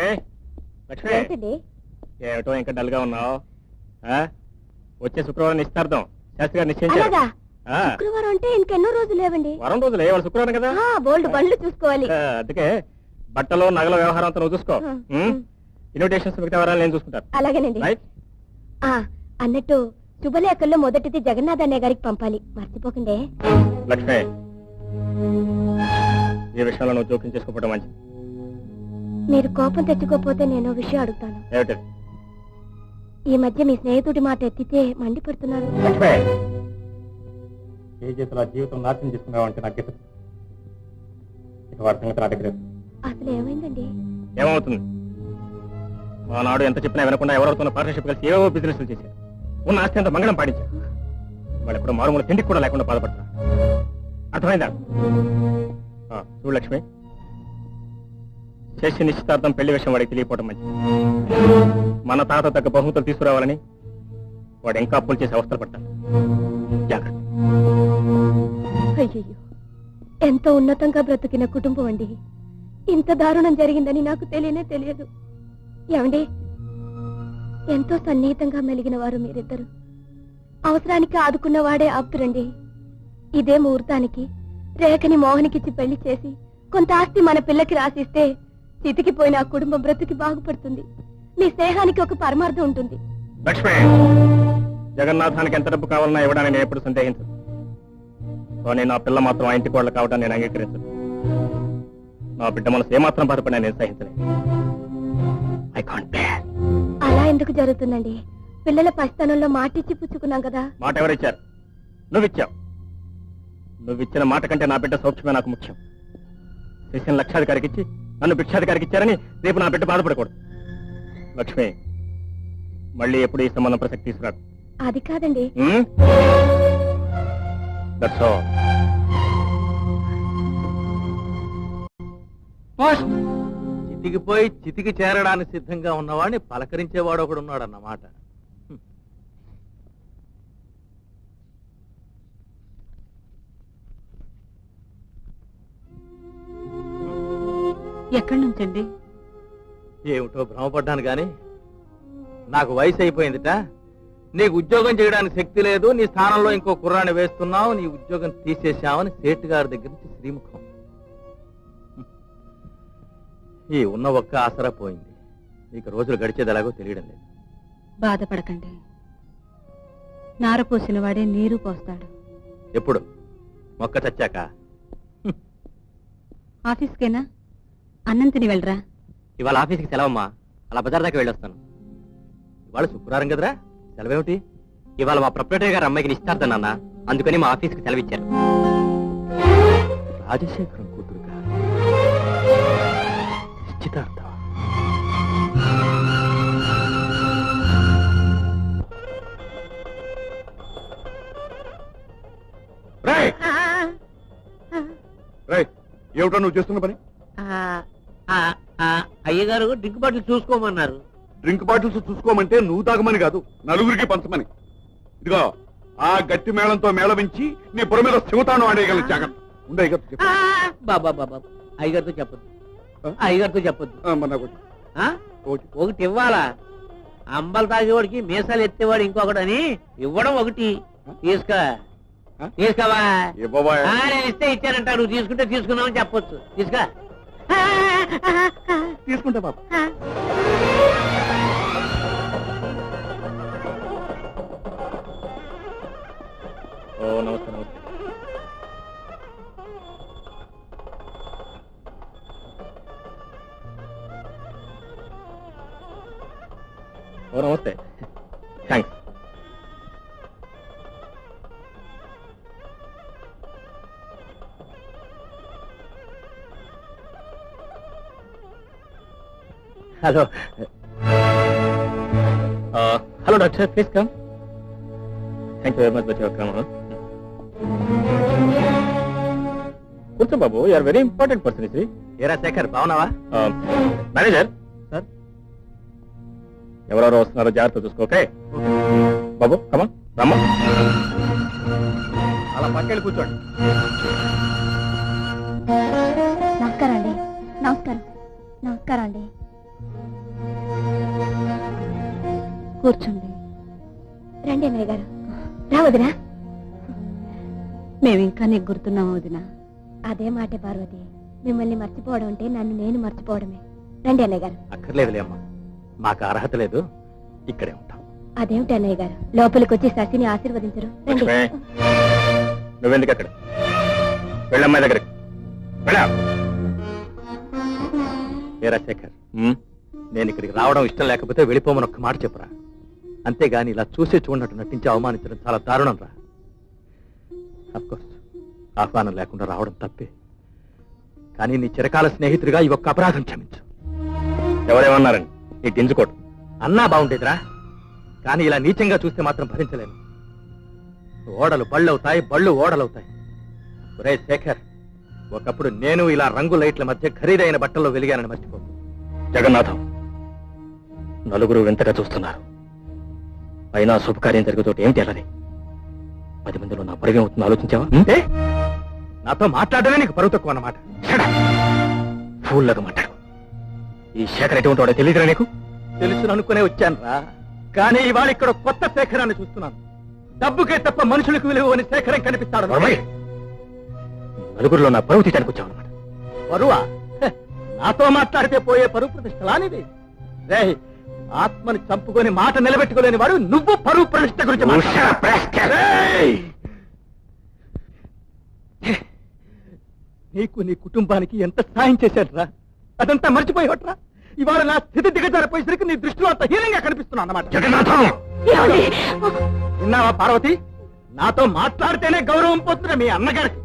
లక్ష్మి లక్ష్మి. ఏంటండి? ఏమిటో ఇంకా డల్గా ఉన్నావు? ఆ? వచ్చే శుక్రవారం నిశ్చితార్థం. శాస్త్రి గారు నిశ్చయించారు. అలాగా? ఆ, శుక్రవారం అంటే ఇంకెన్నో రోజులు లేవండి. వారం రోజులు వాళ్ళు శుక్రవారం కదా? ఆ, బోల్డ్ బండ్లు చూసుకోవాలి. ఆ, అందుకే బట్టలు నగల వ్యవహారం అంతా నువ్వు చూసుకో? ఇన్విటేషన్స్ మిగతా వారాలు నేను చూసుకుంటాను. అలాగేనండి. రైట్ ఆ అన్నట్టు శుభలేఖల్లో మొదటిది జగన్నాథ్ అన్నయ్య గారికి పంపాలి. మర్చిపోకండి. లక్ష్మి ఈ విషయంలో నువ్వు జోక్యం చేసుకోవడం మంచిది. మీరు కోపం తెచ్చుకోకపోతే నేను విషయం అడుగుతాను. ఈ మధ్య మీ స్నేహితుడి మాట ఎత్తితే మండిపడుతున్నారు. లక్ష్మి ఏ చేతుల జీవితం నాశనం చేసుకున్నావు అంటే నాకు తెలుసు. ఇక వాడి సంగతి నా దగ్గర లేదు. అసలు ఏమైందండి? ఏమవుతుంది? ఆనాడు ఎంత చెప్పినా వినకుండా ఎవరితో పార్ట్నర్షిప్ కలిసి ఏవో బిజినెస్లు చేశారు. ఉన్న ఆస్తి అంతా మంగళం పాడించారు వాళ్ళు ఎప్పుడు మారుమూల తిండికి కూడా లేకుండా బాధపడతారు అర్థమైందా? ఆ, చూడు లక్ష్మి చేసి నిశ్చితార్థం పెళ్ళి విషయం వాడికి తెలియపోవడం మంచిది. మన తాత తగ్గ బహుమతులు తీసుకురావాలని వాడు ఇంకా అప్పులు చేసే అవస్థలు పడతాడు జాగ్రత్త. అయ్యయ్యో ఎంతో ఉన్నతంగా బ్రతికిన కుటుంబం అండి. ఇంత దారుణం జరిగిందని నాకు తెలియనే తెలియదు. ఏమండి? ఎంతో సన్నిహితంగా మెలిగిన వారు మీరిద్దరు. అవసరానికి ఆదుకున్న వాడే ఆప్తురండి. ఇదే ముహూర్తానికి రేఖని మోహనికిచ్చి పెళ్ళి చేసి కొంత ఆస్తి మన పిల్లకి రాసిస్తే చితికిపోయిన ఆ కుటుంబం బ్రతికి బాగుపడుతుంది. మీ స్నేహానికి ఒక పరమార్థం ఉంటుంది. లక్ష్మి! జగన్నాథానికి ఎంత డబ్బు కావాలన్నా ఇవ్వడానికి నేను ఎప్పుడు సందేహించదు కానీ నా పిల్ల మాత్రం ఆ ఇంటి కోళ్ళ కావడం నేను అంగీకరించదు నా బిడ్డ మనసు ఏమాత్రం బాధపడినా నేను సహించలేదు ఐ కాంట్ బేర్ అలా ఎందుకు జరుగుతుందండి? పిల్లల పసితనంలో మాటిచ్చి పుచ్చుకున్నాం కదా. మాట ఎవరిచ్చారు? నువ్విచ్చావు. నువ్విచ్చిన మాట కంటే నా బిడ్డ సౌఖ్యమే నాకు ముఖ్యం. శిష్యం లక్షాధికారికి ఇచ్చి నన్ను భిక్షాధికారికి ఇచ్చారని రేపు నా బిడ్డ బాధపడకూడదు. లక్ష్మి మళ్ళీ ఎప్పుడు ఈ సంబంధం ప్రసక్తి తీసుకురాకు. అది కాదండి. చితికిపోయి చితికి చేరడానికి సిద్ధంగా ఉన్నవాడిని పలకరించేవాడు ఒకడు ఎక్కడి నుంచండి? ఏమిటో భ్రమపడ్డాను గాని నాకు వయసు అయిపోయిందిట నీకు ఉద్యోగం చేయడానికి శక్తి లేదు నీ స్థానంలో ఇంకో కుర్రాన్ని వేస్తున్నావు నీ ఉద్యోగం తీసేశావని సేటు గారి దగ్గర నుంచి శ్రీముఖం. ఈ ఉన్న ఒక్క ఆసరా పోయింది. ఇక రోజులు గడిచేది ఎలాగో తెలియడం లేదు. బాధపడకండి. నార పోసిన వాడే నీరు పోస్తాడు. ఎప్పుడు? మొక్క చచ్చాక? ఆఫీస్కేనా? అన్నం తిని వెళ్ళరా? ఇవాళ ఆఫీస్కి సెలవమ్మా. అలా బజార్ దాకా వెళ్ళొస్తాను. ఇవాళ శుక్రవారం కదరా? సెలవేమిటి? ఇవాళ మా ప్రొపరేటర్ గారు అమ్మాయికి నిశ్చితార్థం నాన్న. అందుకని మా ఆఫీస్కి సెలవు ఇచ్చారు రాజశేఖరం కూతురుగా. నిశ్చితార్థం. రేయ్! రేయ్, ఏమిటో నువ్వు చేస్తున్న పని? అయ్యగారు డ్రింక్ బాటిల్ చూసుకోమన్నారు. డ్రింక్ బాటిల్స్ చూసుకోమంటే నువ్వు తాగమని కాదు నలుగురికి పంచమని. ఇదిగో ఆ గట్టి మేళంతో మేళవించి నీ బుర్ర మీద శివతాను ఆడేయగల జాగ్రత్త. ఉండే బాబా బాబా అయ్యగారితో చెప్పొద్దు. అయ్యగారితో చెప్పొద్దు. ఆ? ఒకటి ఇవ్వాలా? అంబలు తాగేవాడికి మీసాలు ఎత్తేవాడు ఇంకొకడని ఇవ్వడం ఒకటి. తీసుకో. తీసుకోవా? ఇవ్వవా? ఆ, నేను ఇస్తే ఇచ్చానంట నువ్వు తీసుకుంటే తీసుకున్నావని చెప్పొచ్చు. తీసుకో. తీసుకుంటా బాబు. ఓ నమస్తే నమస్తే. ఓ నమస్తే. Hello. Hello doctor please come. Thank you very much but your come కూర్చో బాబు you are very important person ఇది ఏరా శేఖర్ బాగున్నావా? మేనేజర్. సార్ ఎవరెవరో వస్తున్నారో జాగ్రత్త చూసుకో ఓకే? బాబు కమా రమ్మా. అలా పక్కెళ్ళి కూర్చోండి. నమస్కారం అండి. నమస్కారం. నమస్కారం అండి. కూర్చోండి. రండి అన్నయ్య గారు. రావదురా మేము ఇంకా నీకు గుర్తున్నాము వదినా. అదే మాటే పార్వతి. మిమ్మల్ని మర్చిపోవడం అంటే నన్ను నేను మర్చిపోవడమే. రండి అన్నయ్య గారు. అక్కర్లేదులే అమ్మా. మాకు అర్హత లేదు. ఇక్కడే ఉంటాం. అదేమిటి అన్నయ్య గారు? లోపలికి వచ్చి శశిని ఆశీర్వదించరు. రండి. లక్ష్మి నువ్వెందుకు అక్కడ? వెళ్ళమ్మాయి దగ్గరికి. వెళ్ళా. ఏరా శేఖర్. నేను ఇక్కడికి రావడం ఇష్టం లేకపోతే వెళ్ళిపోమని ఒక్క మాట చెప్పురా. అంతేగాని ఇలా చూసి చూడనట్టు నటించి అవమానించడం చాలా దారుణం రా ఆహ్వానం లేకుండా రావడం తప్పే. కానీ నీ చిరకాల స్నేహితుడిగా ఈ ఒక్క అపరాధం క్షమించు. ఎవరేమన్నారని నీ గింజుకోటు. అన్నా బాగుండేదిరా. కానీ ఇలా నీచంగా చూస్తే మాత్రం భరించలేను. ఓడలు బళ్ళవుతాయి బళ్ళు ఓడలవుతాయి. ఒరే శేఖర్ ఒకప్పుడు నేను ఇలా రంగు లైట్ల మధ్య ఖరీదైన బట్టల్లో వెలిగానని మర్చిపో జగన్నాథం నలుగురు వింతగా చూస్తున్నారు. అయినా శుభకార్యం జరుగుతోటి ఏమిటి అల్లది పది మందిలో నా పరిగణ అవుతుంది ఆలోచించావా? ఏ? నాతో మాట్లాడమే నీకు పరువు తక్కువ అన్నమాట. ఫూల్లాగా మాట్లాడు. ఈ శేఖర్ ఎటువంటి వాడో తెలియదురా నీకు? తెలుసు అనుకునే వచ్చాను రా. కానీ ఇవాళ ఇక్కడ ఒక కొత్త శేఖరాన్ని చూస్తున్నాను. డబ్బుకే తప్ప మనుషులకు విలువ అని శేఖరం కనిపిస్తాడు. నోర్మై. నలుగురిలో నా పరువు తీయడానికి వచ్చావు అనమాట పరువా? హె, నాతో మాట్లాడితే పోయే పరువు ప్రతిష్టలానిది రే ఆత్మని చంపుకొని మాట నిలబెట్టుకోలేని వాడు నువ్వు పరువు ప్రతిష్ట గురించి! నీకు నీ కుటుంబానికి ఎంత సాయం చేశాడురా? అదంతా మర్చిపోయేవట్రా ఇవాళ నా స్థితి దిగజారిపోయేసరికి నీ దృష్టిలో అంత హీనంగా కనిపిస్తున్నా అన్నమాట? విన్నావా పార్వతి? నాతో మాట్లాడితేనే గౌరవం పోతున్నా మీ అన్నగారికి.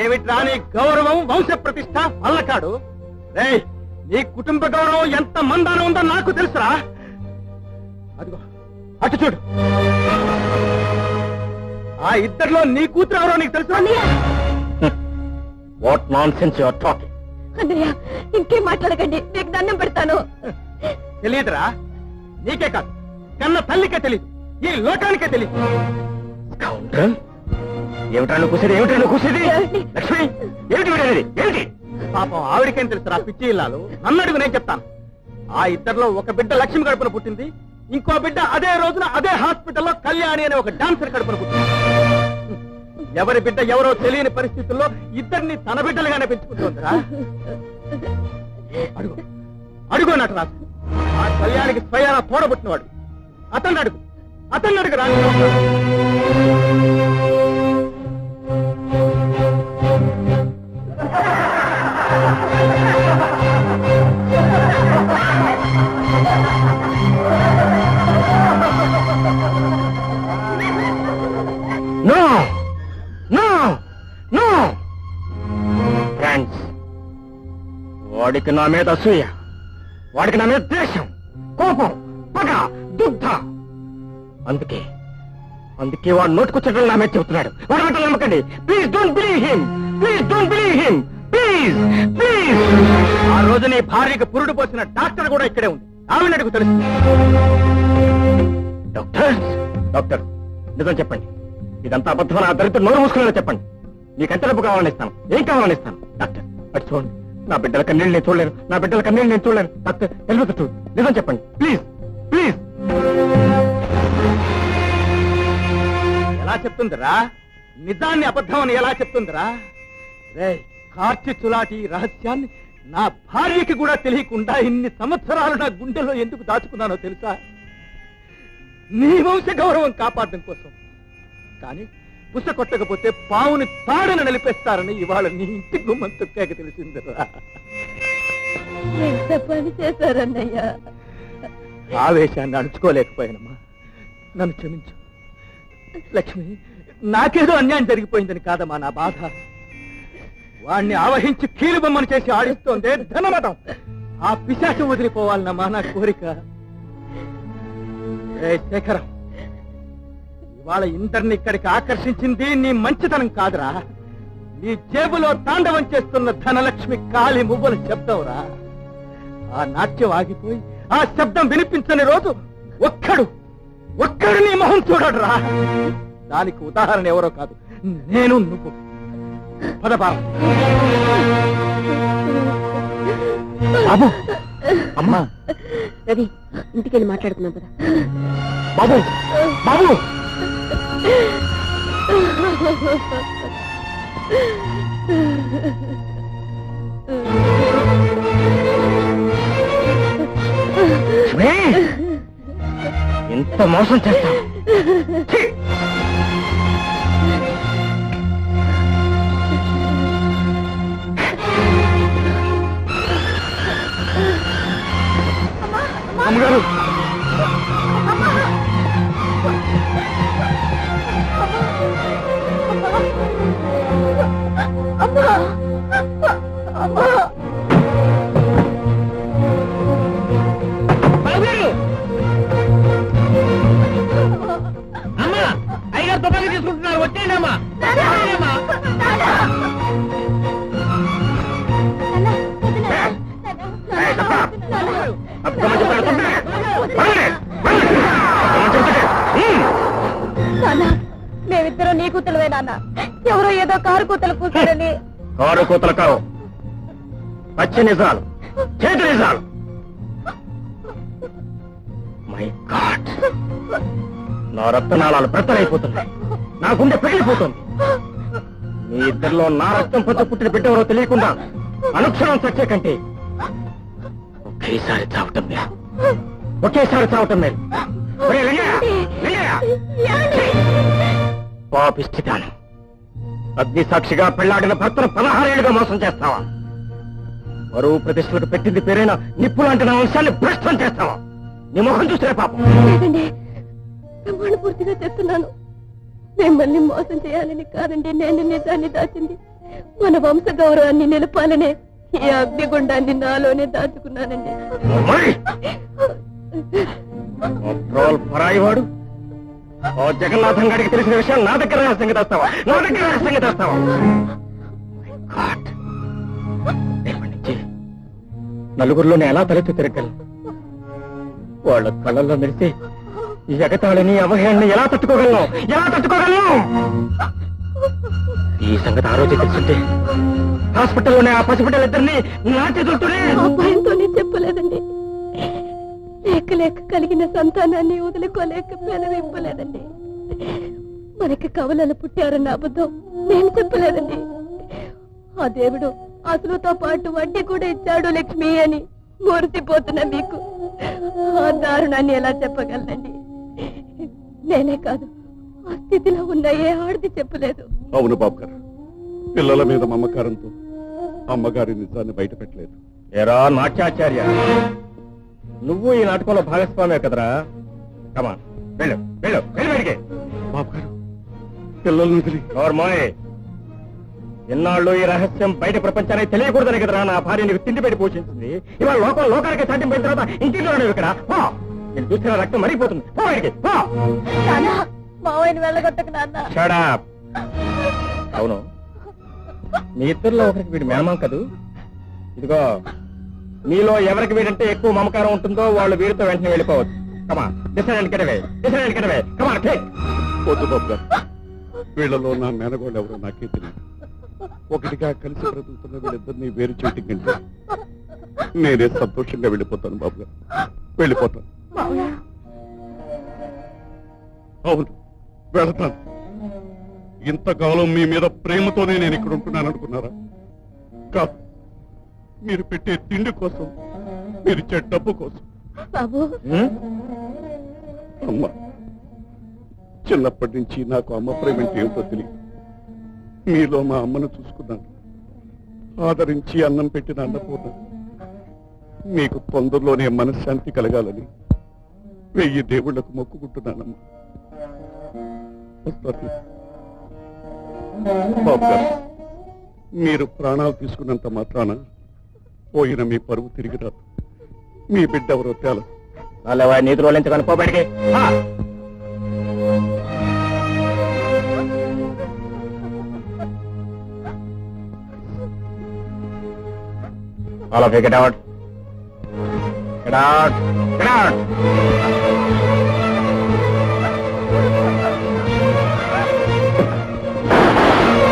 ఏమిట్రా నీ గౌరవం వంశ ప్రతిష్ట వల్లకాడు? రేయ్! నీ కుటుంబ గౌరవం ఎంత మందాన ఉందో నాకు తెలుసురా. అదిగో అటు చూడు. ఆ ఇద్దరిలో నీ కూతురు ఎవరో నీకు తెలుసు అన్నయ్య! What nonsense your talking అన్నయ్య ఇంకేం మాట్లాడకండి. మీకు దండం పెడతాను. తెలియదురా. నీకే కాదు. కన్న తల్లికే తెలియదు ఈ లోకానికే తెలియదు ఏమిటా నువ్వు కూసేది? ఏమిటా నువ్వు కూసేది? లక్ష్మి ఏమిటి వీడనేది? ఏమిటి? పాపం ఆవిడకేం తెలుసురా పిచ్చి ఇల్లాలు? నన్ను అడుగు నేను చెప్తాను. ఆ ఇద్దరిలో ఒక బిడ్డ లక్ష్మి కడుపున పుట్టింది. ఇంకో బిడ్డ అదే రోజున అదే హాస్పిటల్లో కళ్యాణి అనే ఒక డాన్సర్ కడుపున పుట్టింది. ఎవరి బిడ్డ ఎవరో తెలియని పరిస్థితుల్లో ఇద్దరిని తన బిడ్డలుగానే పెంచుకుంటుందిరా. అడుగు. అడుగు నటరాజు ఆ కళ్యాణికి స్వయాన తోడబుట్టినవాడు. అతన్ని అడుగు. అతన్ని అడుగు రాజు. వాడికి నా మీద అసూయ వాడికి నా మీద ద్వేషం కోపం పగ దుగ్ధ. అందుకే అందుకే వాడు నోటుకొచ్చడం నా మీద చెబుతున్నాడు. వాడు మాటలు నమ్మకండి. Please don't believe him please don't believe him please please ఆ రోజు నీ భార్యకు పురుడు పోసిన డాక్టర్ కూడా ఇక్కడే ఉంది. ఆమె అడుగు తెలుసు. డాక్టర్ డాక్టర్ నిజం చెప్పండి. ఇదంతా అబద్ధం నా దరిద్ర నోరు మూసుకునేలా చెప్పండి. నీకంటే డబ్బు కావాలని ఇస్తాను? ఏం కావాలని ఇస్తాను? డాక్టర్ అటు చూడండి. నా బిడ్డల కన్నీళ్ళు నేను చూడలేను. నా బిడ్డల కన్నీళ్ళు నేను చూడలేను. డాక్టర్ వెళ్ళదు నిజం చెప్పండి. ప్లీజ్. ప్లీజ్. ఎలా చెప్తుందిరా? నిజాన్ని అబద్ధం అని ఎలా చెప్తుందిరా? రే కార్చి చులాటి రహస్యాన్ని నా భార్యకి కూడా తెలియకుండా ఇన్ని సంవత్సరాలు నా గుండెలో ఎందుకు దాచుకున్నానో తెలుసా? నీ వంశ గౌరవం కాపాడడం కోసం. కానీ పుస కొట్టకపోతే పావుని తాడని నిలిపేస్తారని ఇవాళ నీ ఇంటి గుమ్మం తొక్కాక తెలిసిందిరా. ఎంత పని చేశారన్నయ్య? ఆవేశాన్ని అణుచుకోలేకపోయానమ్మా. నన్ను క్షమించు. లక్ష్మి నాకేదో అన్యాయం జరిగిపోయిందని కాదమ్మా నా బాధ. వాణ్ణి ఆవహించి కీలుబొమ్మను చేసి ఆడిస్తోందే ధనమతం. ఆ పిశాచం వదిలిపోవాలన్నమ్మా నా కోరిక? శేఖరం ఇవాళ ఇందరిని ఇక్కడికి ఆకర్షించింది నీ మంచితనం కాదురా. నీ జేబులో తాండవం చేస్తున్న ధనలక్ష్మి కాలి మువ్వల శబ్దంరా ఆ నాట్యం ఆగిపోయి ఆ శబ్దం వినిపించని రోజు ఒక్కడు ఒక్కడు నీ మొహం చూడడురా. దానికి ఉదాహరణ ఎవరో కాదు నేను నువ్వు. పద బాబు అమ్మా. రవి ఇంటికి వెళ్ళి మాట్లాడుకుందాం కదా బాబు బాబు. లక్ష్మి! ఇంత మోసం చేస్తా అమ్మగారు! అమ్మా అయ్యగారు తుపాకీ తీసుకుంటున్నారు. వచ్చేయండి అమ్మా. నాన్న మేమిద్దరం నీ కూతురువే నాన్న ఎవరో ఏదో కారు కూతురు కూతురని కారు కూతలు కావు. పచ్చి నిజాలు చేతి నిజాలు. మై గాడ్ నా రక్తనాళాలు బ్రద్దలైపోతున్నాయి నా గుండె పెరిగిపోతుంది మీ ఇద్దరిలో నా రక్తం పొద్దు పుట్టిన బిడ్డవరో తెలియకుండా అనుక్షణం చచ్చే కంటే ఒకేసారి చావటం మేలు. ఒకేసారి చావటం మేలు. ఒరేయ్ లింగయ్య, అగ్ని సాక్షిగా పెళ్ళాడిన భర్తను పదహారేళ్ళుగా మోసం చేస్తావా? మరువు ప్రతిష్టలకు పెట్టింది పేరైన నిప్పు లాంటి నా వంశాన్ని భ్రష్టం చేస్తావా? నీ ముఖం చూస్తే పాపం. ప్రమాణ పూర్తిగా చెప్తున్నాను మిమ్మల్ని మోసం చేయాలని కాదండి. నేను నిజాన్ని దాచింది. మన వంశ గౌరవాన్ని నిలపాలనే ఈ అగ్నిగుండాన్ని నాలోనే దాచుకున్నానండి. మరి? ట్రోల్ పరాయి వాడు? ఓ జగన్నాథం గారికి తెలిసిన విషయం నా దగ్గర రహస్యంగా తెస్తావా నా దగ్గర రహస్యంగా తెస్తావా నలుగురిలోనే ఎలా తలెత్తి తిరగలను వాళ్ళ కళ్ళల్లో మెరిసి ఈ ఎగతాళిని అవహేళని ఎలా తట్టుకోగలను? ఎలా తట్టుకోగలను? ఈ సంగతి ఆ తెలుసుంటే హాస్పిటల్లోనే ఆ పసిబిడ్డలిద్దరిని నా చేతులతోనే ఆ చెప్పలేదండి. లేక లేక కలిగిన సంతానాన్ని వదులుకోలేక పెనవింపలేదండి. మనకి కవలలు పుట్టారన్న అబద్ధం నేను చెప్పలేదండి. ఆ దేవుడు అసలుతో పాటు వడ్డీ కూడా ఇచ్చాడు లక్ష్మి అని మురిసిపోతున్న మీకు. ఆ దారుణాన్ని ఎలా చెప్పగలనండి? నేనే కాదు ఆ స్థితిలో ఉన్న ఏ ఆడది చెప్పలేదు. అవును బాబు గారు పిల్లల మీద మమకారంతో అమ్మగారి నిజాన్ని బయట పెట్టలేదు. ఎరా నాట్యాచార్య నువ్వు ఈ నాటకంలో భాగస్వామే కదరా? కమాన్ వెళ్ళు వెళ్ళు వెళ్ళు బయటికి. పిల్లల్ని వదిలి ఎన్నాళ్ళు ఈ రహస్యం బయట ప్రపంచానికి తెలియకూడదని కదరా నా భార్య నీకు తిండి పెట్టి పోషించింది. ఇవాళ లోకం లోకానికి సాధ్యం పోయిన తర్వాత ఇంటిలో ఇక్కడ. పో! నేను చూసిన రక్తం మరిగిపోతుంది. పో బయటికి పో! మావయ్యని వెళ్ళగొట్టకు నాన్న. Shut up. అవును. మీ ఇద్దరిలో ఒకరికి వీడి మేనమాం కదూ? ఇదిగో మీలో ఎవరికి వీడంటే ఎక్కువ మమకారం ఉంటుందో వాళ్ళు వీడితో వెంటనే వెళ్ళిపోవచ్చు. కమా డిసైడ్ కెడవే డిసైడ్ కెడవే కమా టేక్ వద్దు బాబు గారు. వీళ్ళలో నా మేనగోళ్ళు ఎవరో నాకే తెలియదు. ఒకటిగా కలిసి బ్రతుకుతున్న వీళ్ళిద్దరిని వేరు చేయటం కంటే నేనే సంతోషంగా వెళ్ళిపోతాను బాబు వెళ్ళిపోతాను. అవును వెళతాను. ఇంతకాలం మీ మీద ప్రేమతోనే నేను ఇక్కడ ఉంటున్నాను అనుకున్నారా కాదు మీరు పెట్టే తిండి కోసం మీరు ఇచ్చే డబ్బు కోసం. బాబు. అమ్మ చిన్నప్పటి నుంచి నాకు అమ్మ ప్రేమ అంటే ఏమిటో తెలియదు. మీలో మా అమ్మను చూసుకున్నాను. ఆదరించి అన్నం పెట్టిన అన్నపూర్ణ మీకు తొందరలోనే మనశ్శాంతి కలగాలని వెయ్యి దేవుళ్ళకు మొక్కుకుంటున్నానమ్మా. బాబు గారు, మీరు ప్రాణాలు తీసుకున్నంత మాత్రాన పోయిన మీ పరువు తిరిగి రాదు. మీ బిడ్డ ఎవరో తేలదు. వాళ్ళ నీతి రోలించగానే పో బయటికి All of you get out. Get out. Get out.